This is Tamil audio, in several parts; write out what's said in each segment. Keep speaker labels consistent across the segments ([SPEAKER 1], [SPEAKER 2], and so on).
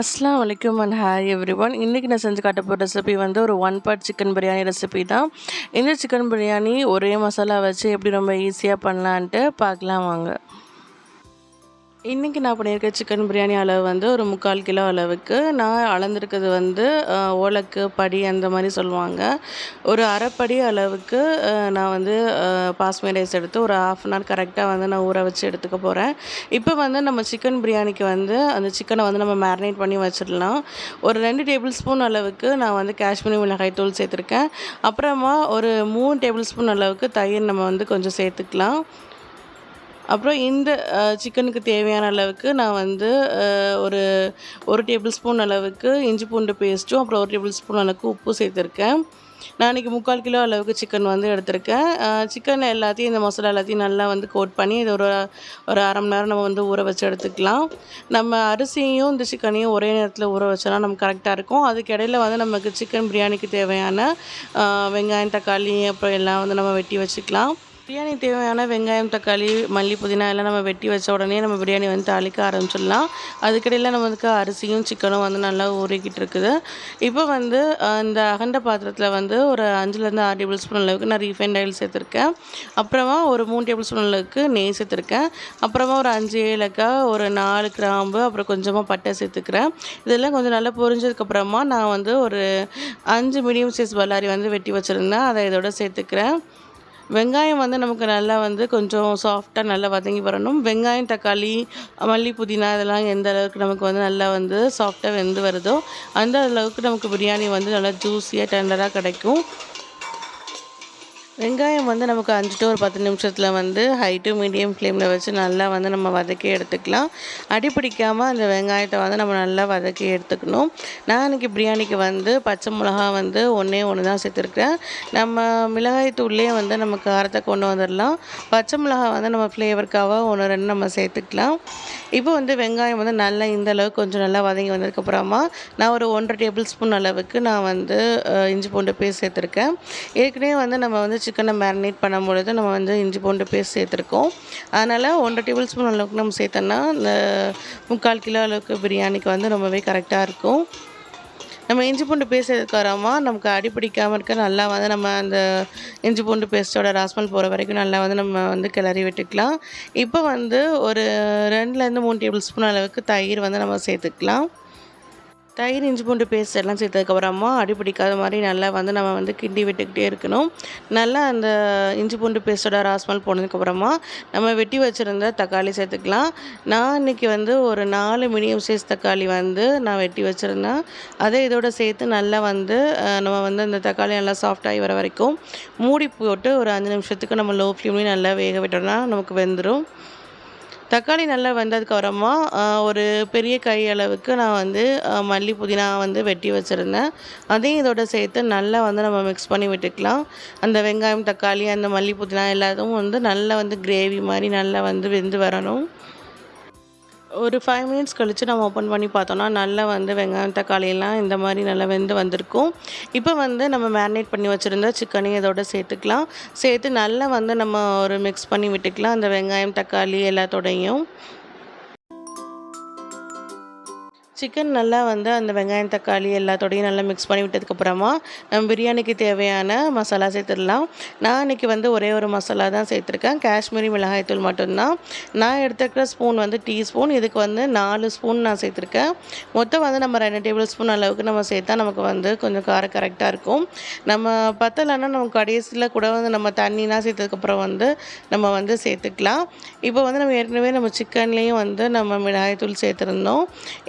[SPEAKER 1] அஸ்லாம் வலைக்கும் அண்ட் ஹாய் எவ்ரி ஒன் இன்றைக்கி நான் செஞ்சு காட்ட போகிற ரெசிபி வந்து ஒரு one part chicken biryani recipe தான். இந்த சிக்கன் பிரியாணி ஒரே மசாலா வச்சு எப்படி ரொம்ப ஈஸியாக பண்ணலான்ட்டு பார்க்கலாம் வாங்க. இன்றைக்கி நான் பண்ணியிருக்க சிக்கன் பிரியாணி அளவு வந்து ஒரு முக்கால் கிலோ அளவுக்கு. நான் அளந்திருக்கிறது வந்து ஓலக்கு படி அந்த மாதிரி சொல்லுவாங்க. ஒரு அரைப்படி அளவுக்கு நான் வந்து பாஸ்மி பாஸ்மதி ரைஸ் எடுத்து ஒரு ஆஃப் அன் ஹவர் கரெக்டாக வந்து நான் ஊற வச்சு எடுத்துக்க போகிறேன் இப்போ வந்து நம்ம சிக்கன் பிரியாணிக்கு வந்து அந்த சிக்கனை வந்து நம்ம மேரினேட் பண்ணி வச்சிடலாம். ஒரு ரெண்டு டேபிள் ஸ்பூன் அளவுக்கு நான் வந்து காஷ்மீரி மிளகாய் தூள் சேர்த்துருக்கேன். அப்புறமா ஒரு மூணு டேபிள் ஸ்பூன் அளவுக்கு தயிர் நம்ம வந்து கொஞ்சம் சேர்த்துக்கலாம். அப்புறம் இந்த சிக்கனுக்கு தேவையான அளவுக்கு நான் வந்து ஒரு ஒரு டேபிள் ஸ்பூன் அளவுக்கு இஞ்சி பூண்டு பேஸ்ட்டும் அப்புறம் ஒரு டேபிள் ஸ்பூன் அளவுக்கு உப்பு சேர்த்துருக்கேன். நான் இன்றைக்கி முக்கால் கிலோ அளவுக்கு சிக்கன் வந்து எடுத்திருக்கேன். சிக்கன் எல்லாத்தையும் இந்த மசாலா எல்லாத்தையும் நல்லா வந்து கோட் பண்ணி இது ஒரு ஒரு அரை மணி நேரம் நம்ம வந்து ஊற வச்சு எடுத்துக்கலாம். நம்ம அரிசியும் இந்த சிக்கனையும் ஒரே நேரத்தில் ஊற வச்சோன்னா நமக்கு கரெக்டாக இருக்கும். அதுக்கு இடையில வந்து நமக்கு சிக்கன் பிரியாணிக்கு தேவையான வெங்காயம் தக்காளி அப்புறம் எல்லாம் வந்து நம்ம வெட்டி வச்சுக்கலாம். பிரியாணி தேவையான வெங்காயம் தக்காளி மல்லி புதினா எல்லாம் நம்ம வெட்டி வச்ச உடனே நம்ம பிரியாணி வந்து தாளிக்க ஆரம்பிச்சிடலாம். அதுக்கிடையில் நமக்கு அரிசியும் சிக்கனும் வந்து நல்லா ஊறிக்கிட்டு இருக்குது. இப்போ வந்து இந்த அகண்ட பாத்திரத்தில் வந்து ஒரு அஞ்சுலேருந்து ஆறு டேபிள் ஸ்பூன் அளவுக்கு நான் ரீஃபைண்ட் ஆயில் சேர்த்துருக்கேன். அப்புறமா ஒரு மூணு டேபிள் ஸ்பூன் அளவுக்கு நெய் சேர்த்துருக்கேன். அப்புறமா ஒரு அஞ்சு ஏலக்காய் ஒரு நாலு கிராம்பு அப்புறம் கொஞ்சமாக பட்டை சேர்த்துக்கிறேன். இதெல்லாம் கொஞ்சம் நல்லா பொரிஞ்சதுக்கப்புறமா நான் வந்து ஒரு அஞ்சு மீடியம் சைஸ் பல்லாரி வந்து வெட்டி வச்சுருந்தேன். அதை இதோட சேர்த்துக்கிறேன். வெங்காயம் வந்து நமக்கு நல்லா வந்து கொஞ்சம் சாஃப்டாக நல்லா வதங்கி வரணும். வெங்காயம் தக்காளி மல்லி புதினா இதெல்லாம் எந்த அளவுக்கு நமக்கு வந்து நல்லா வந்து சாஃப்டாக வெந்து வருதோ அந்த அளவுக்கு நமக்கு பிரியாணி வந்து நல்லா ஜூஸியாக டெண்டராக கிடைக்கும். வெங்காயம் வந்து நமக்கு அஞ்சு டு ஒரு பத்து நிமிஷத்தில் வந்து ஹை டு மீடியம் ஃப்ளேமில் வச்சு நல்லா வந்து நம்ம வதக்கி எடுத்துக்கலாம். அடி பிடிக்காமல் அந்த வெங்காயத்தை வந்து நம்ம நல்லா வதக்கி எடுத்துக்கணும். நான் இன்றைக்கி பிரியாணிக்கு வந்து பச்சை மிளகா வந்து ஒன்றே ஒன்று தான் சேர்த்துருக்கேன். நம்ம மிளகாய் தூள்லேயே வந்து நம்ம காரத்தை கொண்டு வந்துடலாம் பச்சை மிளகா வந்து நம்ம ஃப்ளேவருக்காக ஒன்று ரெண்டு நம்ம சேர்த்துக்கலாம். இப்போ வந்து வெங்காயம் வந்து நல்லா இந்த அளவுக்கு கொஞ்சம் நல்லா வதங்கி வந்ததுக்கப்புறமா நான் ஒரு ஒன்றரை டேபிள் ஸ்பூன் அளவுக்கு நான் வந்து இஞ்சி பூண்டு பேஸ்ட் சேர்த்துருக்கேன். ஏற்கனவே வந்து நம்ம வந்து சிக்கனை மேரினேட் பண்ணும் பொழுது நம்ம வந்து இஞ்சி பூண்டு பேஸ்ட் சேர்த்துருக்கோம். அதனால் ஒன்றரை டேபிள் ஸ்பூன் அளவுக்கு நம்ம சேர்த்தோன்னா இந்த முக்கால் கிலோ அளவுக்கு பிரியாணிக்கு வந்து ரொம்பவே கரெக்டாக இருக்கும். நம்ம இஞ்சி பூண்டு பேஸ்ட் எதுக்காரமா நமக்கு அடி பிடிக்காமல் இருக்க நல்லா வந்து நம்ம அந்த இஞ்சி பூண்டு பேஸ்ட்டோட ராஸ்மல் போகிற வரைக்கும் நல்லா வந்து நம்ம வந்து கிளறி விட்டுக்கலாம். இப்போ வந்து ஒரு ரெண்டுலேருந்து மூணு டேபிள் ஸ்பூன் அளவுக்கு தயிர் வந்து நம்ம சேர்த்துக்கலாம். தயிர் இஞ்சி பூண்டு பேஸ்ட் எல்லாம் சேர்த்ததுக்கப்புறமா அடி பிடிக்காத மாதிரி நல்லா வந்து நம்ம வந்து கிண்டி விட்டுக்கிட்டே இருக்கணும். நல்லா அந்த இஞ்சி பூண்டு பேஸ்ட்டோட ராஸ்மல் போனதுக்கப்புறமா நம்ம வெட்டி வச்சுருந்த தக்காளி சேர்த்துக்கலாம். நான் இன்றைக்கி வந்து ஒரு நாலு மீடியம் சைஸ் தக்காளி வந்து நான் வெட்டி வச்சுருந்தேன். அதை இதோட சேர்த்து நல்லா வந்து நம்ம வந்து அந்த தக்காளி நல்லா சாஃப்டாகி வர வரைக்கும் மூடி போட்டு ஒரு அஞ்சு நிமிஷத்துக்கு நம்ம லோ ஃப்ளேம்லேயும் நல்லா வேக விட்டோம்னா நமக்கு வெந்துடும் தக்காளி நல்லா வெந்ததுக்கப்புறமா ஒரு பெரிய கை அளவுக்கு நான் வந்து மல்லி புதினா வந்து வெட்டி வச்சுருந்தேன். அதையும் இதோட சேர்த்து நல்லா வந்து நம்ம மிக்ஸ் பண்ணி விட்டுக்கலாம். அந்த வெங்காயம் தக்காளி அந்த மல்லி புதினா எல்லாத்தையும் வந்து நல்லா வந்து கிரேவி மாதிரி நல்லா வந்து வெந்து வரணும். ஒரு ஃபைவ் மினிட்ஸ் கழித்து நம்ம ஓப்பன் பண்ணி பார்த்தோன்னா நல்லா வந்து வெங்காயம் தக்காளியெல்லாம் இந்த மாதிரி நல்லா வெந்து வந்திருக்கும். இப்போ வந்து நம்ம மேரினேட் பண்ணி வச்சுருந்த சிக்கனையும் இதோட சேர்த்துக்கலாம். சேர்த்து நல்லா வந்து நம்ம ஒரு மிக்ஸ் பண்ணி விட்டுக்கலாம். அந்த வெங்காயம் தக்காளி எல்லாத்தோடையும். சிக்கன் நல்லா வந்து அந்த வெங்காயம் தக்காளி எல்லாத்தோடையும் நல்லா மிக்ஸ் பண்ணி விட்டதுக்கப்புறமா நம்ம பிரியாணிக்கு தேவையான மசாலா சேர்த்துடலாம். நான் இன்றைக்கி வந்து ஒரே ஒரு மசாலா தான் சேர்த்துருக்கேன். காஷ்மீரி மிளகாய்த்தூள் மட்டும்தான். நான் எடுத்துக்கிற ஸ்பூன் வந்து டீஸ்பூன் இதுக்கு வந்து நாலு ஸ்பூன் நான் சேர்த்துருக்கேன். மொத்தம் வந்து நம்ம ரெண்டு டேபிள் ஸ்பூன் அளவுக்கு நம்ம சேர்த்தா நமக்கு வந்து கொஞ்சம் காரம் கரெக்டாக இருக்கும். நம்ம பத்தலைன்னா நம்ம கடைசியில் கூட வந்து நம்ம தண்ணிலாம் சேர்த்ததுக்கப்புறம் வந்து நம்ம வந்து சேர்த்துக்கலாம். இப்போ வந்து நம்ம ஏற்கனவே நம்ம சிக்கன்லேயும் வந்து நம்ம மிளகாய்த்தூள் சேர்த்துருந்தோம்.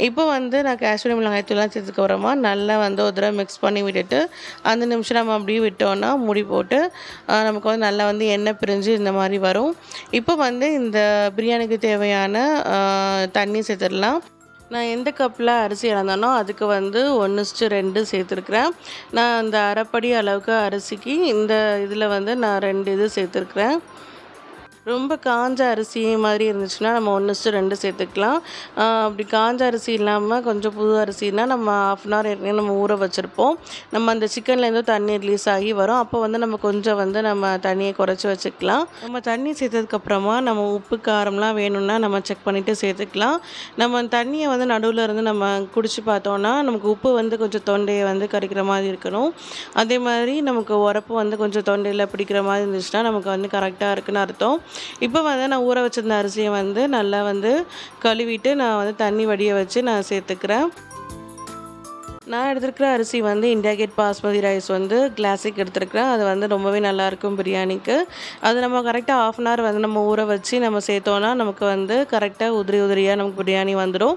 [SPEAKER 1] இப்போ வந்து வந்து நான் காஷ்மீரி மிளகாய்த்தூள்லாம் சேர்த்துக்கப்புறமா நல்லா வந்து ஒரு தடவை மிக்ஸ் பண்ணி விட்டுட்டு அந்த நிமிஷம் நம்ம அப்படியே விட்டோன்னா முடி போட்டு நமக்கு வந்து நல்லா வந்து எண்ணெய் பிரிஞ்சு இந்த மாதிரி வரும். இப்போ வந்து இந்த பிரியாணிக்கு தேவையான தண்ணி சேர்த்துடலாம். நான் எந்த கப்பில் அரிசி இழந்தானோ அதுக்கு வந்து ஒன்று ரெண்டு சேர்த்துருக்குறேன். நான் அந்த அரைப்படி அளவுக்கு அரிசிக்கு இந்த இதில் வந்து நான் ரெண்டு இது சேர்த்துருக்குறேன். ரொம்ப காஞ்ச அரிசி மாதிரி இருந்துச்சுன்னா நம்ம ஒன்று ரெண்டு சேர்த்துக்கலாம். அப்படி காஞ்ச அரிசி இல்லாமல் கொஞ்சம் புது அரிசினா நம்ம ஆஃப் அன் ஹவர் ஏற்கனவே நம்ம ஊற வச்சுருப்போம். நம்ம அந்த சிக்கன்லேருந்து தண்ணி ரிலீஸ் ஆகி வரும். அப்போ வந்து நம்ம கொஞ்சம் வந்து நம்ம தண்ணியை குறைச்சி வச்சுக்கலாம். நம்ம தண்ணி சேர்த்ததுக்கப்புறமா நம்ம உப்பு காரம்லாம் வேணும்னா நம்ம செக் பண்ணிவிட்டு சேர்த்துக்கலாம். நம்ம தண்ணியை வந்து நடுவில் இருந்து நம்ம குடிச்சு பார்த்தோன்னா நமக்கு உப்பு வந்து கொஞ்சம் தொண்டையை வந்து கறிக்கிற மாதிரி இருக்கணும். அதே மாதிரி நமக்கு உரப்பு வந்து கொஞ்சம் தொண்டையில் பிடிக்கிற மாதிரி இருந்துச்சுன்னா நமக்கு வந்து கரெக்டாக இருக்குன்னு அர்த்தம். இப்போ வந்து நான் ஊற வச்சிருந்த அரிசியை வந்து நல்லா வந்து கழுவிட்டு நான் வந்து தண்ணி வடிய வச்சு நான் சேர்த்துக்கிறேன். நான் எடுத்துருக்கிற அரிசி வந்து இண்டியா கேட் பாஸ்மதி ரைஸ் வந்து கிளாசிக் எடுத்துருக்கிறேன். அது வந்து ரொம்பவே நல்லாயிருக்கும் பிரியாணிக்கு. அது நம்ம கரெக்டாக ஆஃப் அன் ஹவர் வந்து நம்ம ஊற வச்சு நம்ம சேர்த்தோன்னா நமக்கு வந்து கரெக்டாக உதிரி உதிரியாக நமக்கு பிரியாணி வந்துடும்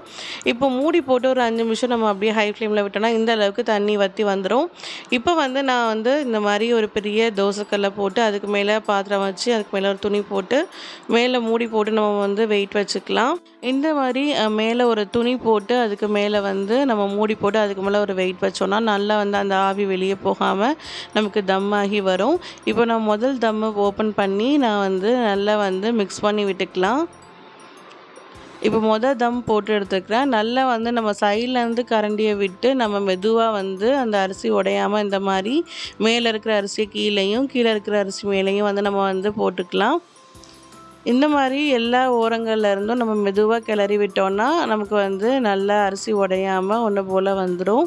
[SPEAKER 1] இப்போ மூடி போட்டு ஒரு அஞ்சு நிமிஷம் நம்ம அப்படியே ஹை ஃப்ளேமில் விட்டோம்னா இந்த அளவுக்கு தண்ணி வற்றி வந்துடும் இப்போ வந்து நான் வந்து இந்த மாதிரி ஒரு பெரிய தோசைக்கல்லை போட்டு அதுக்கு மேலே பாத்திரம் வச்சு அதுக்கு மேலே ஒரு துணி போட்டு மேலே மூடி போட்டு நம்ம வந்து வெயிட் வச்சுக்கலாம். இந்த மாதிரி மேலே ஒரு துணி போட்டு அதுக்கு மேலே வந்து நம்ம மூடி போட்டு அதுக்கு மேலே ஒரு வெயிட் வச்சோன்னா நல்லா வந்து அந்த ஆவி வெளியே போகாமல் நமக்கு தம் ஆகி வரும். இப்போ நான் முதல் தம்மை ஓப்பன் பண்ணி நான் வந்து நல்லா வந்து மிக்ஸ் பண்ணி விட்டுக்கலாம். இப்போ மொதல் தம் போட்டு எடுத்துக்கிறேன். நல்லா வந்து நம்ம சைட்லேருந்து கரண்டியை விட்டு நம்ம மெதுவாக வந்து அந்த அரிசி உடையாமல் இந்த மாதிரி மேலே இருக்கிற அரிசி கீழேயும் கீழே இருக்கிற அரிசி மேலேயும் வந்து நம்ம வந்து போட்டுக்கலாம். இந்த மாதிரி எல்லா ஓரங்கள்லேருந்தும் நம்ம மெதுவாக கிளறி விட்டோம்னா நமக்கு வந்து நல்லா அரிசி உடையாமல் ஒன்று போல் வந்துடும்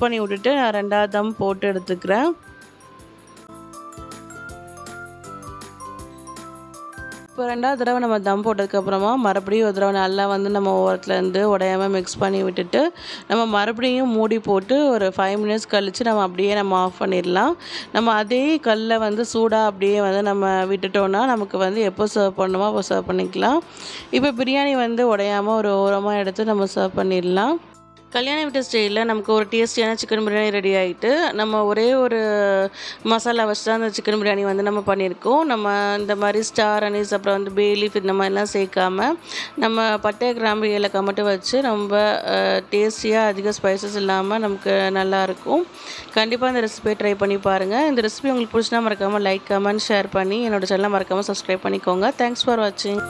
[SPEAKER 1] பண்ணி விட்டுட்டு நான் ரெண்டாவது தம் போட்டு எடுத்துக்கிறேன். இப்போ ரெண்டாவது தடவை நம்ம தம் போட்டதுக்கப்புறமா மறுபடியும் ஒரு தடவை நல்லா வந்து நம்ம ஓரத்துலேருந்து உடையாமல் மிக்ஸ் பண்ணி விட்டுட்டு நம்ம மறுபடியும் மூடி போட்டு ஒரு ஃபைவ் மினிட்ஸ் கழித்து நம்ம அப்படியே நம்ம ஆஃப் பண்ணிடலாம். நம்ம அதே கல்லை வந்து சூடாக அப்படியே வந்து நம்ம விட்டுட்டோன்னா நமக்கு வந்து எப்போ சர்வ் பண்ணணுமோ அப்போ சர்வ் பண்ணிக்கலாம். இப்போ பிரியாணி வந்து உடையாமல் ஒரு ஓரமாக எடுத்து நம்ம சர்வ் பண்ணிடலாம். கல்யாண வீட்டு ஸ்டைலில் நமக்கு ஒரு டேஸ்டியான சிக்கன் பிரியாணி ரெடி ஆகிட்டு நம்ம ஒரே ஒரு மசாலா வச்சு தான் அந்த சிக்கன் பிரியாணி வந்து நம்ம பண்ணியிருக்கோம். நம்ம இந்த மாதிரி ஸ்டார் அனீஸ் அப்புறம் வந்து பேலீஃப் இந்த மாதிரிலாம் சேர்க்காம நம்ம பட்டை கிராம்பு ஏலக்காய் மட்டும் வச்சு ரொம்ப டேஸ்டியாக அதிக ஸ்பைசஸ் இல்லாமல் நமக்கு நல்லாயிருக்கும் கண்டிப்பாக இந்த ரெசிபியை ட்ரை பண்ணி பாருங்கள் இந்த ரெசிபி உங்களுக்கு பிடிச்சினா மறக்காமல் லைக் கமெண்ட் ஷேர் பண்ணி என்னோடய சேனலை மறக்காமல் சப்ஸ்கிரைப் பண்ணிக்கோங்க. தேங்க்ஸ் ஃபார் வாட்சிங்